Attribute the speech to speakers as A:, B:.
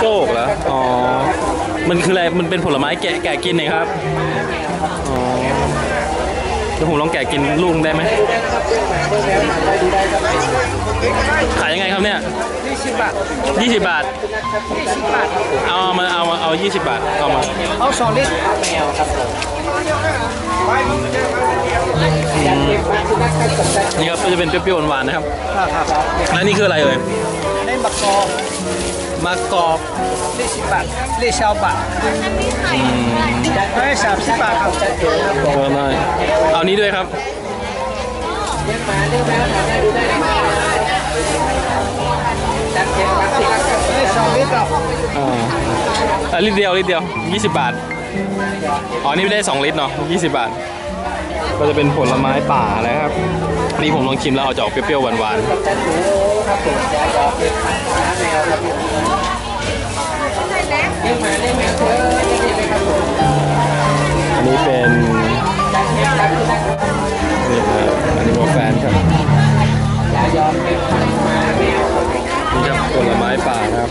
A: โจกเหรอ อ๋อ มันคืออะไร มันเป็นผลไม้แกะแกะกินเนี่ยครับ อ๋อเดี๋ยวผมลองแกะกินลูกได้ไหมขายยังไงครับเนี่ย
B: 20บาท
A: ยี่สิบบาท
B: 20บาท
A: เอามาเอามาเอายี่สิบบาท เอามา
B: เอา2ลิตรแมวครับผม
A: นี่ครับก็จะเป็นเปรี้ยวๆหวานๆนะครับ
B: ครับครับ
A: แล้วนี่คืออะไรเอ่ย
B: ในบักกอ
A: มะกอก
B: 20บาทเลชาวบาทได้30บาทครับ
A: เออได้เอานี้ด้วยครับ
B: ได้2ลิตรครับ
A: อ่าอะลิตรเดียวลิตรเดียว 20 บาท อ๋อ นี่ไม่ได้ 2 ลิตรเนาะ20 บาท ก็จะเป็นผลไม้ป่านะครับ นี่ผมลองชิมแล้วเอาจะออกเปรี้ยวๆหวาน
B: ครับผมดอกเป็นแมวครับเลี้ยงหมาเลี้ยงแมวเถ อั
A: นนี้เป็นนี่ครับอันนี้โมแฟนครับ
B: อมเป็นหมาแมวครับผม
A: นี่ครับผลไม้ป่าครับ